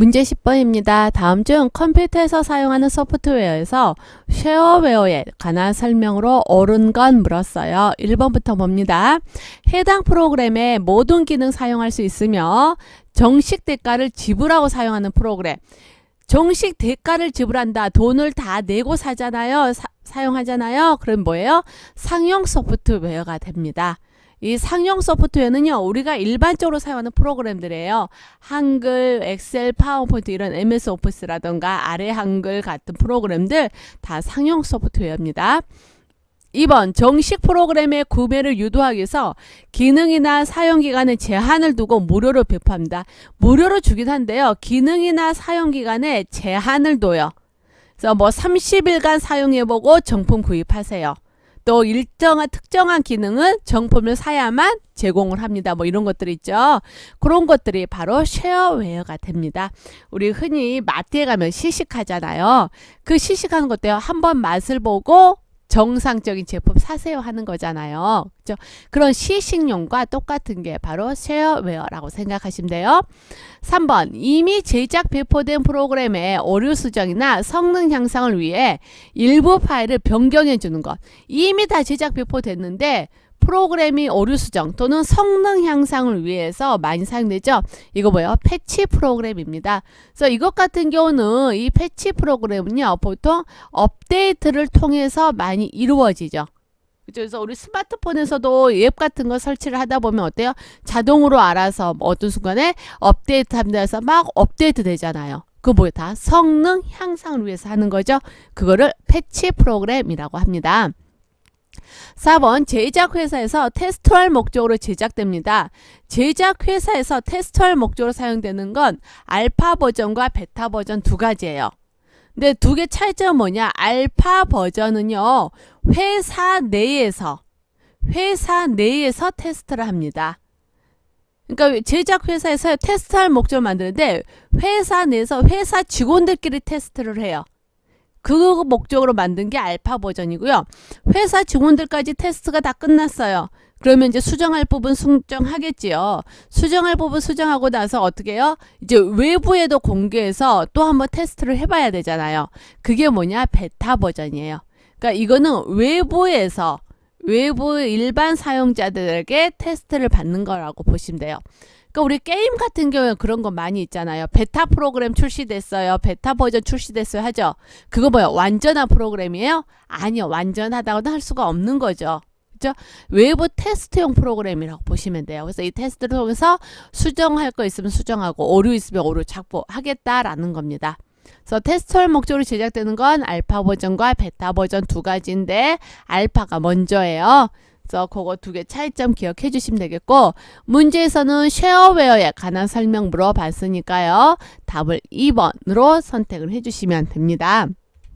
문제 10번입니다. 다음 중 컴퓨터에서 사용하는 소프트웨어에서 쉐어웨어에 관한 설명으로 옳은 건 물었어요. 1번부터 봅니다. 해당 프로그램의 모든 기능 사용할 수 있으며 정식 대가를 지불하고 사용하는 프로그램. 정식 대가를 지불한다. 돈을 다 내고 사잖아요. 사, 사용하잖아요. 그럼 뭐예요? 상용 소프트웨어가 됩니다. 이 상용 소프트웨어는요, 우리가 일반적으로 사용하는 프로그램들이에요. 한글, 엑셀, 파워포인트 이런 MS 오피스라던가 아래 한글 같은 프로그램들 다 상용 소프트웨어입니다. 2번 정식 프로그램의 구매를 유도하기 위해서 기능이나 사용기간에 제한을 두고 무료로 배포합니다. 무료로 주긴 한데요. 기능이나 사용기간에 제한을 둬요. 그래서 뭐 30일간 사용해보고 정품 구입하세요. 또 일정한 특정한 기능은 정품을 사야만 제공을 합니다. 뭐 이런 것들 있죠. 그런 것들이 바로 쉐어웨어가 됩니다. 우리 흔히 마트에 가면 시식하잖아요. 그 시식하는 것도요. 한번 맛을 보고 정상적인 제품 사세요 하는 거잖아요. 그죠? 그런 시식용과 똑같은 게 바로 쉐어웨어라고 생각하시면 돼요. 3번 이미 제작 배포된 프로그램의 오류 수정이나 성능 향상을 위해 일부 파일을 변경해 주는 것. 이미 다 제작 배포됐는데 프로그램이 오류 수정 또는 성능 향상을 위해서 많이 사용되죠. 이거 뭐예요? 패치 프로그램입니다. 그래서 이것 같은 경우는 이 패치 프로그램은요. 보통 업데이트를 통해서 많이 이루어지죠. 그래서 우리 스마트폰에서도 앱 같은 거 설치를 하다 보면 어때요? 자동으로 알아서 뭐 어떤 순간에 업데이트 합니다 해서 막 업데이트 되잖아요. 그거 뭐예요? 다 성능 향상을 위해서 하는 거죠. 그거를 패치 프로그램이라고 합니다. 4번 제작 회사에서 테스트할 목적으로 제작됩니다. 제작 회사에서 테스트할 목적으로 사용되는 건 알파 버전과 베타 버전 두 가지예요. 근데 두 개 차이점은 뭐냐? 알파 버전은요. 회사 내에서 회사 내에서 테스트를 합니다. 그러니까 제작 회사에서 테스트할 목적을 만드는데 회사 내에서 회사 직원들끼리 테스트를 해요. 그 목적으로 만든 게 알파 버전이고요. 회사 직원들까지 테스트가 다 끝났어요. 그러면 이제 수정할 부분 수정하겠지요. 수정할 부분 수정하고 나서 어떻게 해요? 이제 외부에도 공개해서 또 한번 테스트를 해봐야 되잖아요. 그게 뭐냐? 베타 버전이에요. 그러니까 이거는 외부에서 외부 일반 사용자들에게 테스트를 받는 거라고 보시면 돼요. 그러니까 우리 게임 같은 경우에 그런 거 많이 있잖아요. 베타 프로그램 출시됐어요. 베타 버전 출시됐어요 하죠. 그거 뭐야? 완전한 프로그램이에요? 아니요. 완전하다고는 할 수가 없는 거죠. 그죠? 외부 테스트용 프로그램이라고 보시면 돼요. 그래서 이 테스트를 통해서 수정할 거 있으면 수정하고 오류 있으면 오류 착보하겠다라는 겁니다. 그래서 테스트할 목적으로 제작되는 건 알파 버전과 베타 버전 두 가지인데 알파가 먼저예요. 그래서 그거 두 개 차이점 기억해 주시면 되겠고 문제에서는 쉐어웨어에 관한 설명 물어봤으니까요. 답을 2번으로 선택을 해 주시면 됩니다.